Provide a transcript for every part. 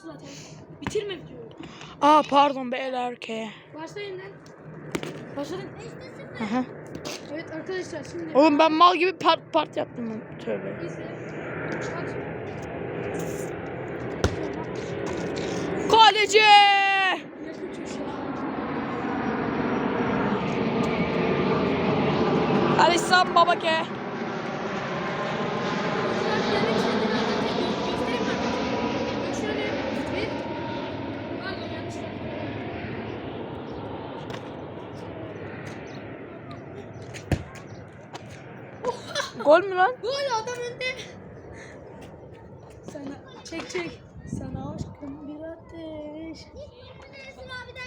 geçti zaten. Bitirme videoyu. Aa pardon beyler ki. Başlayın lan. Başladın. Aha. Evet arkadaşlar şimdi. Oğlum ben mal gibi part part yaptım. Tövbe. İzle. Kaleci! Köşe. Alisson Babake. Gol mü lan? Gol adam önde. Sana çek çek. Sana aşkım bir ateş.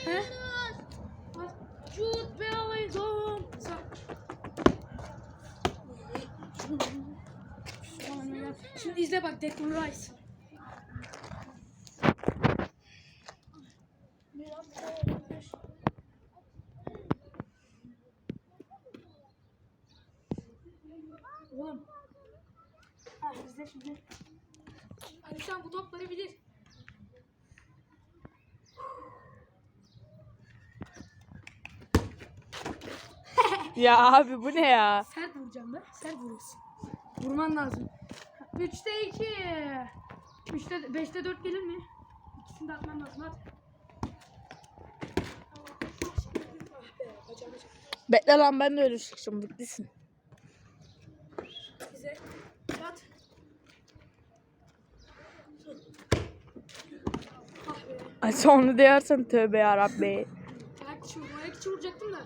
He? Jude Bellingham. Sen- Şimdi izle bak Declan Rice. Bir ateş. Oğlum. Ha izle şimdi. Sen bu topları bilir. Ya abi bu ne ya? Sert vuracağım ben. Sert vuruyorsun. Vurman lazım. 3'te 2. 3'te 5'te 4 gelir mi? İkisini de atman lazım hadi. Bekle lan ben de öyle çıkacağım. Bitlisin. Bize. At. Ah be. Ay sonra diyorsan tövbe yarabbi. Ayak içi vurdum. Ayak içi vuracaktım da.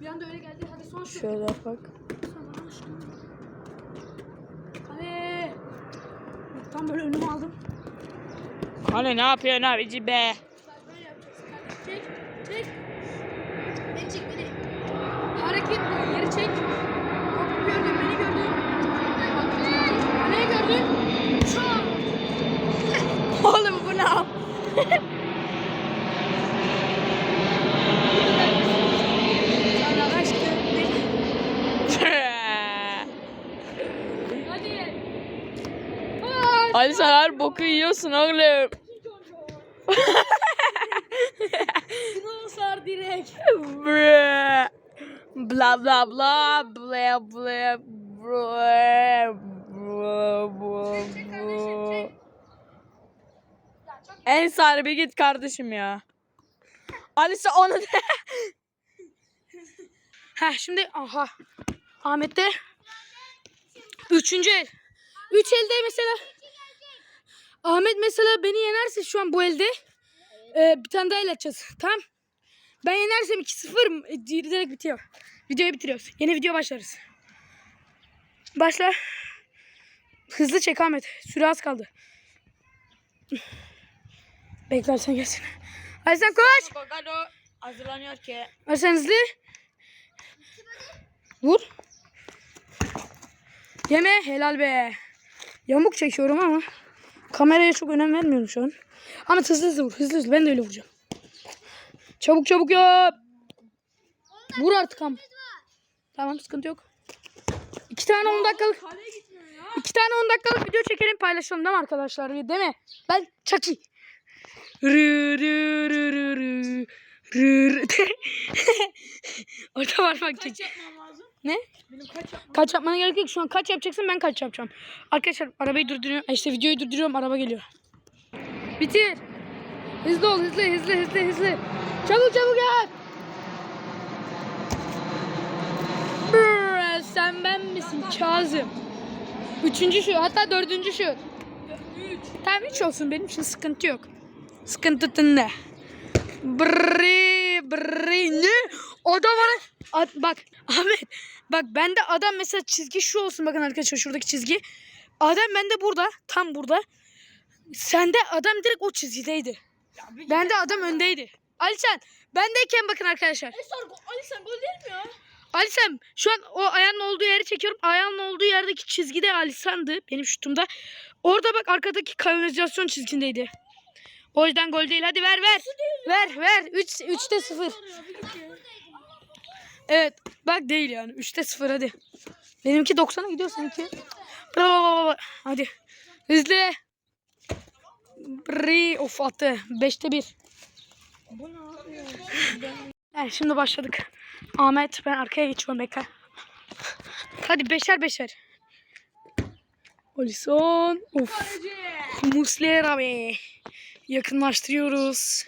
Bir anda öyle geldi. Hadi son şut. Şöyle bak. Sana aşkım. Hadi. Tam böyle önüme aldım. Hani ne yapıyorsun abici be? Böyle yapacaksın kardeşim. Çek. Çek. Beni çek beni. Hareket bu. Yeri çek. Topu gördün. Beni gördün. Kaleye gördün. Şu an. Oğlum bu ne? Sana aşkım. Hadi. Ay. Ali sen her boku yiyorsun oğlum. Sar direkt. Bla bla bla bla bla bla bla bla çek. En sarı bir git kardeşim ya. Ali sen onu de. Ha şimdi aha. Ahmet'te üçüncü el. Üç elde mesela Ahmet mesela beni yenerse şu an bu elde e, bir tane daha el açacağız. Tamam. Ben yenersem 2-0 e, direkt bitiyor. Videoyu bitiriyoruz. Yeni video başlarız. Başla. Hızlı çek Ahmet. Süre az kaldı. Beklersen gelsin. Hadi sen koş. Bagado hazırlanıyor ki. Hadi sen hızlı. Vur. Yeme helal be. Yamuk çekiyorum ama kameraya çok önem vermiyorum şu an. Ama hızlı hızlı vur. Hızlı hızlı. Ben de öyle vuracağım. Çabuk çabuk yap. Vur artık am. Tamam sıkıntı yok. İki tane 10 dakikalık. İki tane 10 dakikalık video çekelim paylaşalım değil mi arkadaşlar? Değil mi? Ben. Rı rı rı rı rı. Rı rı. Orada var bak çek. Ne? kaç yapmana gerek yok. Şu an kaç yapacaksın ben kaç yapacağım. Arkadaşlar arabayı durduruyorum. Ay İşte videoyu durduruyorum araba geliyor. Bitir. Hızlı ol hızlı hızlı hızlı hızlı. Çabuk çabuk. Brrr, Sen ben misin Kazım? Üçüncü şu hatta dördüncü şu. Tamam üç olsun benim için sıkıntı yok. Sıkıntı ne? Brrrr, brrrr, ne? Adam bana... Ad- bak Ahmet bak bende adam mesela çizgi şu olsun bakın arkadaşlar şuradaki çizgi. Adam bende burada tam burada. Sende adam direkt o çizgideydi. Bende adam öndeydi. Ali sen bendeyken bakın arkadaşlar. Ali sen gol değil mi ya? Ali sen şu an o ayağının olduğu yeri çekiyorum. Ayağının olduğu yerdeki çizgide Ali San'dı benim şutumda. Orada bak arkadaki kanalizasyon çizgindeydi. O yüzden gol değil. Hadi ver ver. Ver ver. 3 3'te 0. Evet. Bak değil yani. 3'te 0 hadi. Benimki 90'a gidiyor seninki. Hadi. Hızlı. Bri. Of attı. Beşte bir. Evet şimdi başladık. Ahmet ben arkaya geçiyorum bekle. Hadi beşer beşer. Olison. Of. Muslera be. Yakınlaştırıyoruz.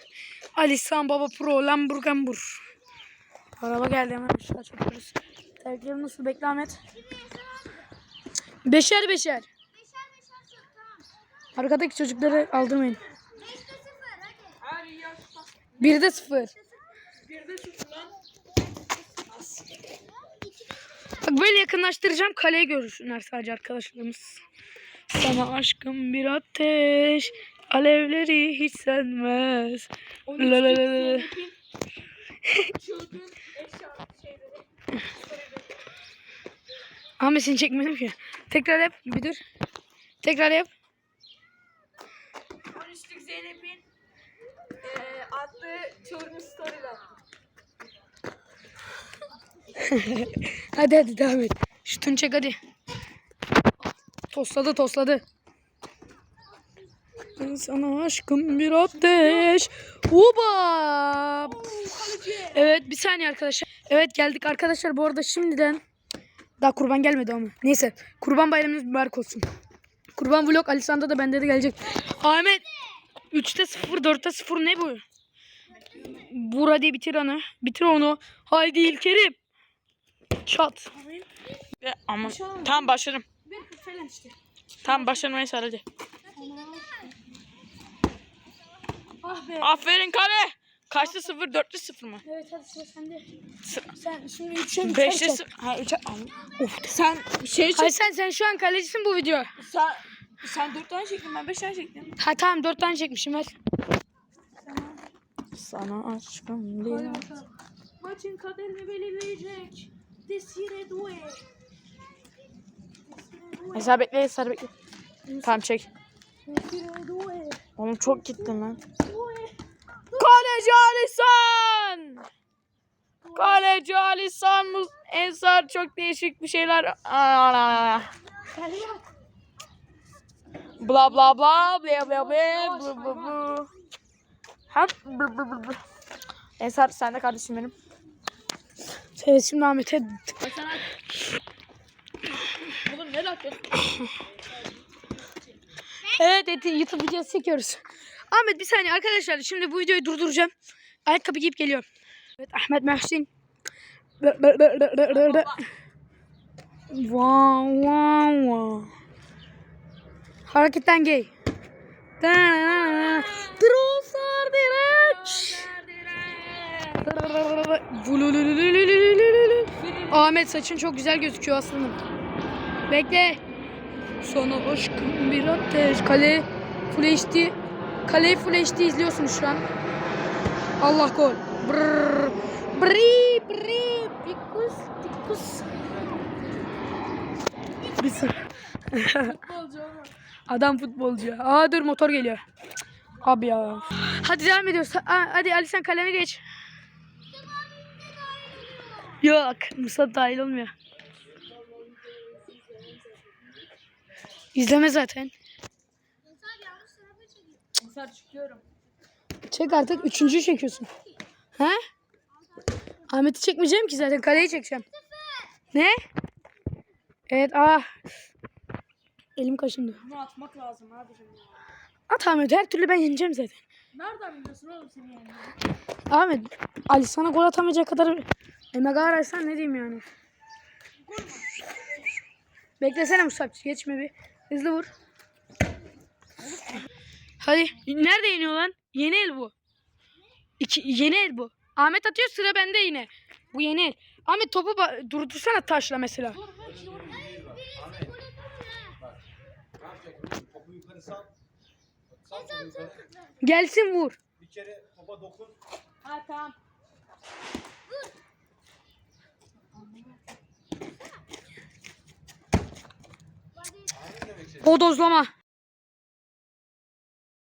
Alisson Baba Pro Lamborghambur. Araba geldi hemen aşağı çekiyoruz. Terkleri nasıl bekle Ahmet? Beşer beşer. Arkadaki çocukları aldırmayın. Birde sıfır. Bak böyle yakınlaştıracağım kaleyi görürsünler sadece arkadaşlarımız. Sana aşkım bir ateş alevleri hiç sönmez. La la la la. Ahmet seni çekmedim ki. Tekrar yap bir dur. Tekrar yap. 13'lük Zeynep'in eee attığı çılgın story'ler. Hadi hadi devam et. Şutunu çek hadi. Tosladı tosladı. Ben sana aşkım bir ateş. Uba. Evet bir saniye arkadaşlar. Evet geldik arkadaşlar bu arada şimdiden. Daha kurban gelmedi ama. Neyse kurban bayramınız mübarek olsun. Kurban vlog Alisand'a da bende de gelecek. Ahmet 3'te 0 4'te 0 ne bu? Bura diye bitir onu. Bitir onu. Haydi İlkerim. Çat. Ve ama tam işte. Tam başlamayı sar hadi. Ah be. Aferin kale. Kaçtı 0? 4'te 0 mı? Evet hadi sıra sende. Sen şimdi 3'e 5'te 0. Ha 3'e. Of. Sen şey Hayır sen, sen şu an kalecisin bu video. Sen, sen 4 tane çektin ben 5 tane çektim. Ha tamam 4 tane çekmişim ver. Sana aşkım bir Maçın kaderini belirleyecek. Desire Due. Mesela bekle sarı bekle. Tamam çek. Desire Due. Oğlum çok gittin lan. Kaleci Alisson. Kaleci Alisson Ensar çok değişik bir şeyler. Bla bla bla bla bla bla bla bla bla. Hep bla bla bla. Ensar sen de kardeşim benim. Evet şimdi Ahmet'e Oğlum ne dakika? Evet evet YouTube videosu çekiyoruz. Ahmet bir saniye arkadaşlar şimdi bu videoyu durduracağım. Ayakkabı giyip geliyorum. Evet Ahmet Mersin. Wow wow wow. Hareketten gay. Trosar direç. Ahmet saçın çok güzel gözüküyor aslında. Bekle. Sonra aşkım bir ateş kale full HD Kaleyi Full HD izliyorsunuz şu an. Allah gol. Brrr. Bri bri. Pikus pikus. Bir saniye. Adam futbolcu. Aa dur motor geliyor. Abi ya. Hadi devam ediyoruz. Ha- Hadi Ali sen kalene geç. Yok. Musa dahil olmuyor. İzleme zaten. Ensar çıkıyorum. Çek artık. Üçüncüyü çekiyorsun. He? Ahmet'i çekmeyeceğim ki zaten. Kaleyi çekeceğim. Ne? Evet. Ah. Elim kaşındı. Bunu atmak lazım abicim. At Ahmet. Her türlü ben yeneceğim zaten. Nereden biliyorsun oğlum seni yani? Ahmet. Ali sana gol atamayacak kadar Emega ararsan ne diyeyim yani. Beklesene Musabçı. Geçme bir. Hızlı vur. Hadi. Nerede yeniyor lan? Yeni el bu. İki, yeni el bu. Ahmet atıyor sıra bende yine. Bu yeni el. Ahmet topu durdursana taşla mesela. Gelsin vur. Bir kere topa dokun. Ha tamam. Bodozlama.